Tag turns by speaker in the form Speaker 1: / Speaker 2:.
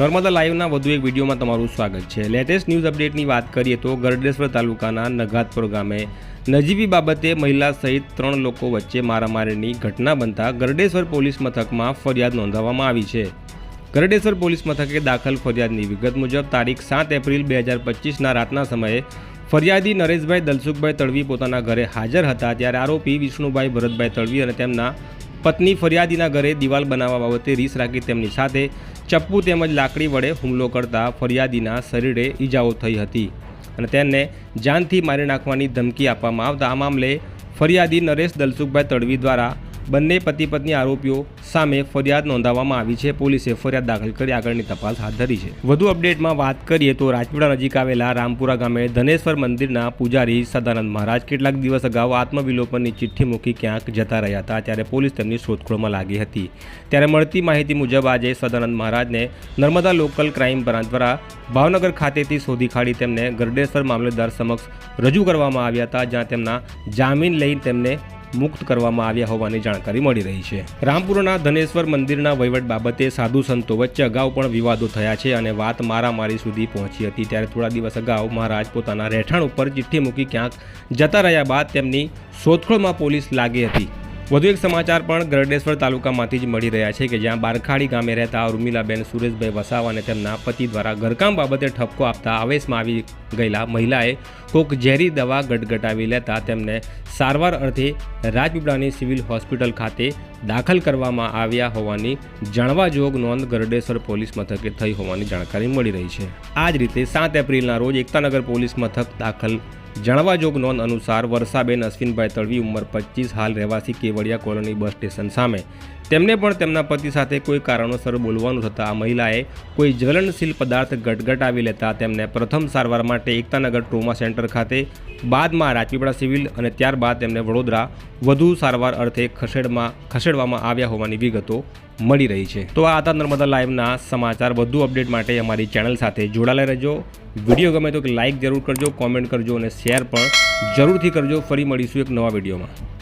Speaker 1: નર્મદા લાઈવના વધુ એક વિડીયોમાં તમારું સ્વાગત છે. લેટેસ્ટ ન્યૂઝ અપડેટની વાત કરીએ તો ગરડેશ્વર તાલુકાના નઘાતપુર ગામે નજીવી બાબતે મહિલા સહિત ત્રણ લોકો વચ્ચે મારામારીની ઘટના બનતા ગરડેશ્વર પોલીસ મથકમાં ફરિયાદ નોંધાવવામાં આવી છે. ગરડેશ્વર પોલીસ મથકે દાખલ ફરિયાદની વિગત મુજબ તારીખ સાત એપ્રિલ બે હજાર પચીસના રાતના સમયે ફરિયાદી નરેશભાઈ દલસુખભાઈ તળવી પોતાના ઘરે હાજર હતા, ત્યારે આરોપી વિષ્ણુભાઈ ભરતભાઈ તળવી અને તેમના પત્ની ફરિયાદીના ઘરે દિવાલ બનાવવા બાબતે રીસ રાખી તેમની સાથે ચપ્પુ તેમજ લાકડી વડે હુમલો કરતા ફરિયાદીના શરીરે ઈજાઓ થઈ હતી અને તેમને જાનથી મારી નાખવાની ધમકી આપવામાં આવતા આ મામલે ફરિયાદી નરેશ દલસુખભાઈ તડવી દ્વારા બંને પતિ પત્ની આરોપીઓ સામે ફરિયાદ નોંધાવવામાં આવી છે. પોલીસે ફરિયાદ દાખલ કરી આગળની તપાસ હાથ ધરી છે. વધુ અપડેટમાં વાત કરીએ તો રાજપીપળા નજીક આવેલા રામપુરા ગામે ધનેશ્વર મંદિરના પૂજારી સદાનંદ મહારાજ કેટલાક દિવસ અગાઉ આત્મવિલોપનની ચિઠ્ઠી મૂકી ક્યાંક જતા રહ્યા હતા, ત્યારે પોલીસ તેમની શોધખોળમાં લાગી હતી. ત્યારે મળતી માહિતી મુજબ આજે સદાનંદ મહારાજને નર્મદા લોકલ ક્રાઇમ બ્રાન્ચ દ્વારા ભાવનગર ખાતેથી શોધી કાઢી તેમને ગરડેશ્વર મામલેદાર સમક્ષ રજૂ કરવામાં આવ્યા હતા, જ્યાં તેમના જામીન લઈ તેમને મુક્ત કરવામાં આવ્યા હોવાની જાણકારી મળી રહી છે. રામપુરના ધનેશ્વર મંદિરના વહીવટ બાબતે સાધુ સંતો વચ્ચે અગાઉ પણ વિવાદો થયા છે અને વાત મારામારી સુધી પહોંચી હતી. ત્યારે થોડા દિવસ અગાઉ મહારાજ પોતાના રહેઠાણ ઉપર ચિઠ્ઠી મૂકી ક્યાંક જતા રહ્યા બાદ તેમની શોધખોળમાં પોલીસ લાગી હતી. વધુ એક સમાચાર પણ ગરડેશ્વર તાલુકામાંથી જ મળી રહ્યા છે કે જ્યાં બારખાડી ગામે રહેતા ઉર્મિલાબેન સુરેશભાઈ વસાવા તેમના પતિ દ્વારા ઘરકામ બાબતે ઠપકો આપતા આવેશમાં આવી ગયેલા મહિલાએ કોક ઝેરી દવા ગટગટાવી લેતા તેમને સારવાર અર્થે રાજપીપળાની સિવિલ હોસ્પિટલ ખાતે દાખલ કરવામાં આવ્યા હોવાની જાણવા જોગ નોંધ ગરડેશ્વર પોલીસ મથકે થઈ હોવાની જાણકારી મળી રહી છે. આ જ રીતે સાત એપ્રિલના રોજ એકતાનગર પોલીસ મથક દાખલ જાણવા જોગ નોંધ અનુસાર વર્ષાબેન અશ્વિનભાઈ તળવી ઉંમર પચીસ, હાલ રહેવાસી કેવડિયા કોલોની બસ સ્ટેશન સામે તેમને પણ તેમના પતિ સાથે કોઈ કારણોસર બોલવાનું થતાં મહિલાએ કોઈ જ્વલનશીલ પદાર્થ ગટગટાવી લેતા તેમને પ્રથમ સારવાર માટે એકતાનગર ટ્રોમા સેન્ટર ખાતે, બાદમાં રાજપીપળા સિવિલ અને ત્યારબાદ તેમને વડોદરા વધુ સારવાર અર્થે ખસેડમાં, ખસેડવામાં આવ્યા હોવાની વિગતો મળી રહી છે. તો આ હતા નર્મદા લાઈવના સમાચાર. વધુ અપડેટ માટે અમારી ચેનલ સાથે જોડાયેલા રહેજો. વીડિયો ગમે તો લાઇક જરૂર કરજો, કોમેન્ટ કરજો અને શેર પણ જરૂરથી કરજો. ફરી મળીશું એક નવા વિડીયોમાં.